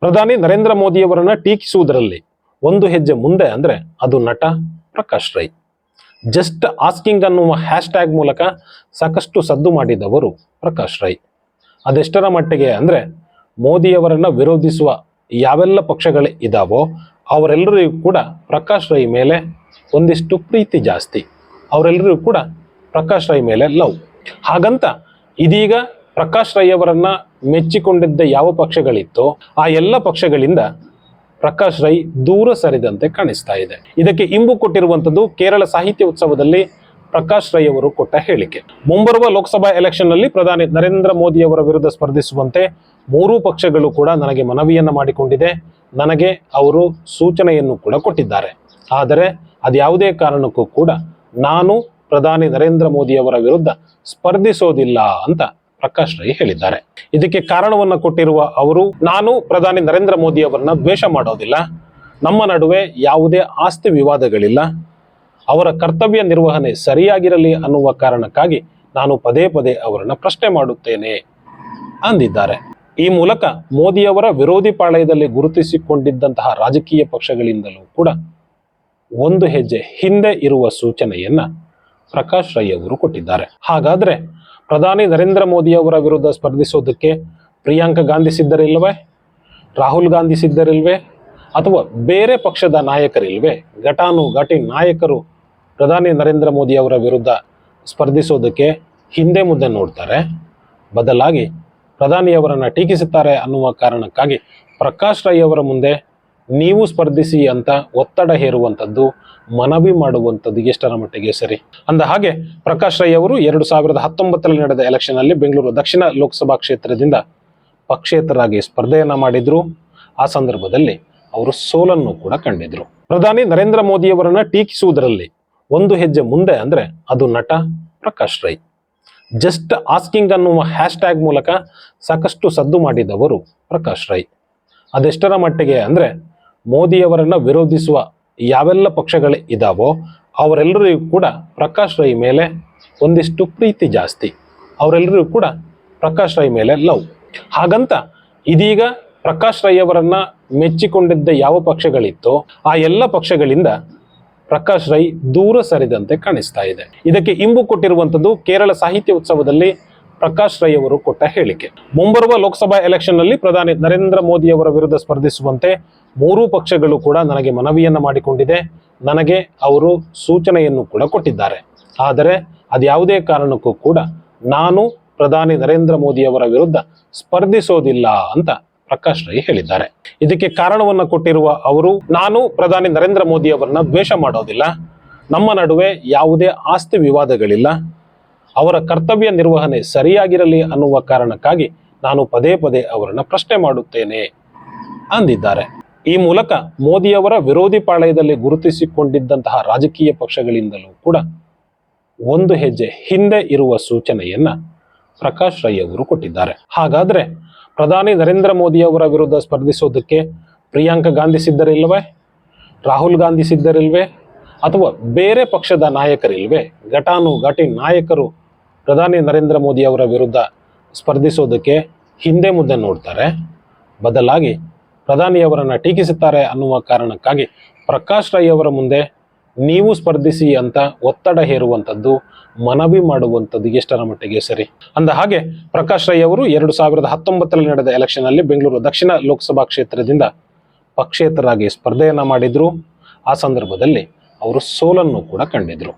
ಪ್ರಧಾನಿ ನರೇಂದ್ರ ಮೋದಿಯವರನ್ನ ಟೀಕಿಸುವುದರಲ್ಲಿ ಒಂದು ಹೆಜ್ಜೆ ಮುಂದೆ ಅಂದ್ರೆ ಅದು ನಟ ಪ್ರಕಾಶ್ ರೈ. ಜಸ್ಟ್ ಆಸ್ಕಿಂಗ್ ಅನ್ನುವ ಹ್ಯಾಶ್ ಟ್ಯಾಗ್ ಮೂಲಕ ಸಾಕಷ್ಟು ಸದ್ದು ಮಾಡಿದವರು ಪ್ರಕಾಶ್ ರೈ. ಅದೆಷ್ಟರ ಮಟ್ಟಿಗೆ ಅಂದ್ರೆ ಮೋದಿಯವರನ್ನ ವಿರೋಧಿಸುವ ಯಾವೆಲ್ಲ ಪಕ್ಷಗಳೇ ಇದಾವೋ ಅವರೆಲ್ಲರಿಗೂ ಕೂಡ ಪ್ರಕಾಶ್ ರೈ ಮೇಲೆ ಒಂದಿಷ್ಟು ಪ್ರೀತಿ ಜಾಸ್ತಿ. ಅವರೆಲ್ಲರಿಗೂ ಕೂಡ ಪ್ರಕಾಶ್ ರೈ ಮೇಲೆ ಲವ್. ಹಾಗಂತ ಇದೀಗ ಪ್ರಕಾಶ್ ರೈ ಅವರನ್ನ ಮೆಚ್ಚಿಕೊಂಡಿದ್ದ ಯಾವ ಪಕ್ಷಗಳಿತ್ತೋ ಆ ಎಲ್ಲ ಪಕ್ಷಗಳಿಂದ ಪ್ರಕಾಶ್ ರೈ ದೂರ ಸರಿದಂತೆ ಕಾಣಿಸ್ತಾ ಇದೆ. ಇದಕ್ಕೆ ಇಂಬು ಕೊಟ್ಟಿರುವಂತದ್ದು ಕೇರಳ ಸಾಹಿತ್ಯ ಉತ್ಸವದಲ್ಲಿ ಪ್ರಕಾಶ್ ರೈ ಅವರು ಕೊಟ್ಟ ಹೇಳಿಕೆ. ಮುಂಬರುವ ಲೋಕಸಭಾ ಎಲೆಕ್ಷನ್ನಲ್ಲಿ ಪ್ರಧಾನಿ ನರೇಂದ್ರ ಮೋದಿ ಅವರ ವಿರುದ್ಧ ಸ್ಪರ್ಧಿಸುವಂತೆ ಮೂರೂ ಪಕ್ಷಗಳು ಕೂಡ ನನಗೆ ಮನವಿಯನ್ನ ಮಾಡಿಕೊಂಡಿದೆ. ನನಗೆ ಅವರು ಸೂಚನೆಯನ್ನು ಕೂಡ ಕೊಟ್ಟಿದ್ದಾರೆ. ಆದರೆ ಅದ್ಯಾವುದೇ ಕಾರಣಕ್ಕೂ ಕೂಡ ನಾನು ಪ್ರಧಾನಿ ನರೇಂದ್ರ ಮೋದಿ ಅವರ ವಿರುದ್ಧ ಸ್ಪರ್ಧಿಸೋದಿಲ್ಲ ಅಂತ ಪ್ರಕಾಶ್ ರೈ ಹೇಳಿದ್ದಾರೆ. ಇದಕ್ಕೆ ಕಾರಣವನ್ನ ಕೊಟ್ಟಿರುವ ಅವರು, ನಾನು ಪ್ರಧಾನಿ ನರೇಂದ್ರ ಮೋದಿ ಅವರನ್ನ ದ್ವೇಷ ಮಾಡೋದಿಲ್ಲ. ನಮ್ಮ ನಡುವೆ ಯಾವುದೇ ಆಸ್ತಿ ವಿವಾದಗಳಿಲ್ಲ. ಅವರ ಕರ್ತವ್ಯ ನಿರ್ವಹಣೆ ಸರಿಯಾಗಿರಲಿ ಅನ್ನುವ ಕಾರಣಕ್ಕಾಗಿ ನಾನು ಪದೇ ಪದೇ ಅವರನ್ನ ಪ್ರಶ್ನೆ ಮಾಡುತ್ತೇನೆ ಅಂದಿದ್ದಾರೆ. ಈ ಮೂಲಕ ಮೋದಿಯವರ ವಿರೋಧಿ ಪಾಳಯದಲ್ಲಿ ಗುರುತಿಸಿಕೊಂಡಿದ್ದಂತಹ ರಾಜಕೀಯ ಪಕ್ಷಗಳಿಂದಲೂ ಕೂಡ ಒಂದು ಹೆಜ್ಜೆ ಹಿಂದೆ ಇರುವ ಸೂಚನೆಯನ್ನ ಪ್ರಕಾಶ್ ರೈ ಅವರು ಕೊಟ್ಟಿದ್ದಾರೆ. ಹಾಗಾದ್ರೆ ಪ್ರಧಾನಿ ನರೇಂದ್ರ ಮೋದಿ ಅವರ ವಿರುದ್ಧ ಸ್ಪರ್ಧಿಸೋದಕ್ಕೆ ಪ್ರಿಯಾಂಕಾ ಗಾಂಧಿ ಸಿದ್ಧರಿಲ್ವೇ ರಾಹುಲ್ ಗಾಂಧಿ ಸಿದ್ಧರಿಲ್ವೇ? ಅಥವಾ ಬೇರೆ ಪಕ್ಷದ ನಾಯಕರಿಲ್ವೇ? ಘಟಾನು ಘಟಿ ನಾಯಕರು ಪ್ರಧಾನಿ ನರೇಂದ್ರ ಮೋದಿ ಅವರ ವಿರುದ್ಧ ಸ್ಪರ್ಧಿಸೋದಕ್ಕೆ ಹಿಂದೆ ಮುಂದೆ ನೋಡ್ತಾರೆ. ಬದಲಾಗಿ ಪ್ರಧಾನಿಯವರನ್ನು ಟೀಕಿಸುತ್ತಾರೆ ಅನ್ನುವ ಕಾರಣಕ್ಕಾಗಿ ಪ್ರಕಾಶ್ ರೈ ಅವರ ಮುಂದೆ ನೀವು ಸ್ಪರ್ಧಿಸಿ ಅಂತ ಒತ್ತಡ ಹೇರುವಂಥದ್ದು, ಮನವಿ ಮಾಡುವಂಥದ್ದು ಎಷ್ಟರ ಮಟ್ಟಿಗೆ ಸರಿ? ಅಂದ ಹಾಗೆ ಪ್ರಕಾಶ್ ರೈ ಅವರು ಎರಡು ಸಾವಿರದ ಹತ್ತೊಂಬತ್ತರಲ್ಲಿ ನಡೆದ ಎಲೆಕ್ಷನ್ ಅಲ್ಲಿ ಬೆಂಗಳೂರು ದಕ್ಷಿಣ ಲೋಕಸಭಾ ಕ್ಷೇತ್ರದಿಂದ ಪಕ್ಷೇತರಾಗಿ ಸ್ಪರ್ಧೆಯನ್ನ ಮಾಡಿದ್ರು. ಆ ಸಂದರ್ಭದಲ್ಲಿ ಅವರು ಸೋಲನ್ನು ಕೂಡ ಕಂಡಿದ್ರು. ಪ್ರಧಾನಿ ನರೇಂದ್ರ ಮೋದಿಯವರನ್ನ ಟೀಕಿಸುವುದರಲ್ಲಿ ಒಂದು ಹೆಜ್ಜೆ ಮುಂದೆ ಅಂದ್ರೆ ಅದು ನಟ ಪ್ರಕಾಶ್ ರೈ. ಜಸ್ಟ್ ಆಸ್ಕಿಂಗ್ ಅನ್ನುವ ಹ್ಯಾಶ್ ಟ್ಯಾಗ್ ಮೂಲಕ ಸಾಕಷ್ಟು ಸದ್ದು ಮಾಡಿದವರು ಪ್ರಕಾಶ್ ರೈ. ಅದೆಷ್ಟರ ಮಟ್ಟಿಗೆ ಅಂದ್ರೆ ಮೋದಿಯವರನ್ನ ವಿರೋಧಿಸುವ ಯಾವೆಲ್ಲ ಪಕ್ಷಗಳು ಇದಾವೋ ಅವರೆಲ್ಲರಿಗೂ ಕೂಡ ಪ್ರಕಾಶ್ ರೈ ಮೇಲೆ ಒಂದಿಷ್ಟು ಪ್ರೀತಿ ಜಾಸ್ತಿ. ಅವರೆಲ್ಲರಿಗೂ ಕೂಡ ಪ್ರಕಾಶ್ ರೈ ಮೇಲೆ ಲವ್. ಹಾಗಂತ ಇದೀಗ ಪ್ರಕಾಶ್ ರೈ ಅವರನ್ನ ಮೆಚ್ಚಿಕೊಂಡಿದ್ದ ಯಾವ ಪಕ್ಷಗಳಿತ್ತೋ ಆ ಎಲ್ಲ ಪಕ್ಷಗಳಿಂದ ಪ್ರಕಾಶ್ ರೈ ದೂರ ಸರಿದಂತೆ ಕಾಣಿಸ್ತಾ ಇದೆ. ಇದಕ್ಕೆ ಇಂಬು ಕೊಟ್ಟಿರುವಂತದ್ದು ಕೇರಳ ಸಾಹಿತ್ಯ ಉತ್ಸವದಲ್ಲಿ ಪ್ರಕಾಶ್ ರೈ ಅವರು ಕೊಟ್ಟ ಹೇಳಿಕೆ. ಮುಂಬರುವ ಲೋಕಸಭಾ ಎಲೆಕ್ಷನ್ನಲ್ಲಿ ಪ್ರಧಾನಿ ನರೇಂದ್ರ ಮೋದಿ ಅವರ ವಿರುದ್ಧ ಸ್ಪರ್ಧಿಸುವಂತೆ ಮೂರೂ ಪಕ್ಷಗಳು ಕೂಡ ನನಗೆ ಮನವಿಯನ್ನ ಮಾಡಿಕೊಂಡಿದೆ. ನನಗೆ ಅವರು ಸೂಚನೆಯನ್ನು ಕೂಡ ಕೊಟ್ಟಿದ್ದಾರೆ. ಆದರೆ ಅದ್ಯಾವುದೇ ಕಾರಣಕ್ಕೂ ಕೂಡ ನಾನು ಪ್ರಧಾನಿ ನರೇಂದ್ರ ಮೋದಿ ಅವರ ವಿರುದ್ಧ ಸ್ಪರ್ಧಿಸೋದಿಲ್ಲ ಅಂತ ಪ್ರಕಾಶ್ ರೈ ಹೇಳಿದ್ದಾರೆ. ಇದಕ್ಕೆ ಕಾರಣವನ್ನು ಕೊಟ್ಟಿರುವ ಅವರು, ನಾನು ಪ್ರಧಾನಿ ನರೇಂದ್ರ ಮೋದಿ ಅವರನ್ನ ದ್ವೇಷ ಮಾಡೋದಿಲ್ಲ. ನಮ್ಮ ನಡುವೆ ಯಾವುದೇ ಆಸ್ತಿ ವಿವಾದಗಳಿಲ್ಲ. ಅವರ ಕರ್ತವ್ಯ ನಿರ್ವಹಣೆ ಸರಿಯಾಗಿರಲಿ ಅನ್ನುವ ಕಾರಣಕ್ಕಾಗಿ ನಾನು ಪದೇ ಪದೇ ಅವರನ್ನು ಪ್ರಶ್ನೆ ಮಾಡುತ್ತೇನೆ ಅಂದಿದ್ದಾರೆ. ಈ ಮೂಲಕ ಮೋದಿಯವರ ವಿರೋಧಿ ಪಾಳಯದಲ್ಲಿ ಗುರುತಿಸಿಕೊಂಡಿದ್ದಂತಹ ರಾಜಕೀಯ ಪಕ್ಷಗಳಿಂದಲೂ ಕೂಡ ಒಂದು ಹೆಜ್ಜೆ ಹಿಂದೆ ಇರುವ ಸೂಚನೆಯನ್ನ ಪ್ರಕಾಶ್ ರೈ ಅವರು ಕೊಟ್ಟಿದ್ದಾರೆ. ಹಾಗಾದ್ರೆ ಪ್ರಧಾನಿ ನರೇಂದ್ರ ಮೋದಿ ಅವರ ವಿರುದ್ಧ ಸ್ಪರ್ಧಿಸೋದಕ್ಕೆ ಪ್ರಿಯಾಂಕಾ ಗಾಂಧಿ ಸಿದ್ಧರಿಲ್ವೇ? ರಾಹುಲ್ ಗಾಂಧಿ ಸಿದ್ಧರಿಲ್ವೇ? ಅಥವಾ ಬೇರೆ ಪಕ್ಷದ ನಾಯಕರಿಲ್ವೇ? ಘಟಾನು ಘಟಿ ನಾಯಕರು ಪ್ರಧಾನಿ ನರೇಂದ್ರ ಮೋದಿ ಅವರ ವಿರುದ್ಧ ಸ್ಪರ್ಧಿಸೋದಕ್ಕೆ ಹಿಂದೆ ಮುಂದೆ ನೋಡ್ತಾರೆ. ಬದಲಾಗಿ ಪ್ರಧಾನಿಯವರನ್ನು ಟೀಕಿಸುತ್ತಾರೆ ಅನ್ನುವ ಕಾರಣಕ್ಕಾಗಿ ಪ್ರಕಾಶ್ ರೈ ಅವರ ಮುಂದೆ ನೀವು ಸ್ಪರ್ಧಿಸಿ ಅಂತ ಒತ್ತಡ ಹೇರುವಂಥದ್ದು, ಮನವಿ ಮಾಡುವಂಥದ್ದು ಎಷ್ಟರ ಮಟ್ಟಿಗೆ ಸರಿ? ಅಂದ ಹಾಗೆ ಪ್ರಕಾಶ್ ರೈ ಅವರು ಎರಡು ಸಾವಿರದ ಹತ್ತೊಂಬತ್ತರಲ್ಲಿ ನಡೆದ ಎಲೆಕ್ಷನ್ ಅಲ್ಲಿ ಬೆಂಗಳೂರು ದಕ್ಷಿಣ ಲೋಕಸಭಾ ಕ್ಷೇತ್ರದಿಂದ ಪಕ್ಷೇತರಾಗಿ ಸ್ಪರ್ಧೆಯನ್ನು ಮಾಡಿದ್ರು. ಆ ಸಂದರ್ಭದಲ್ಲಿ ಅವರು ಸೋಲನ್ನು ಕೂಡ ಕಂಡಿದ್ರು.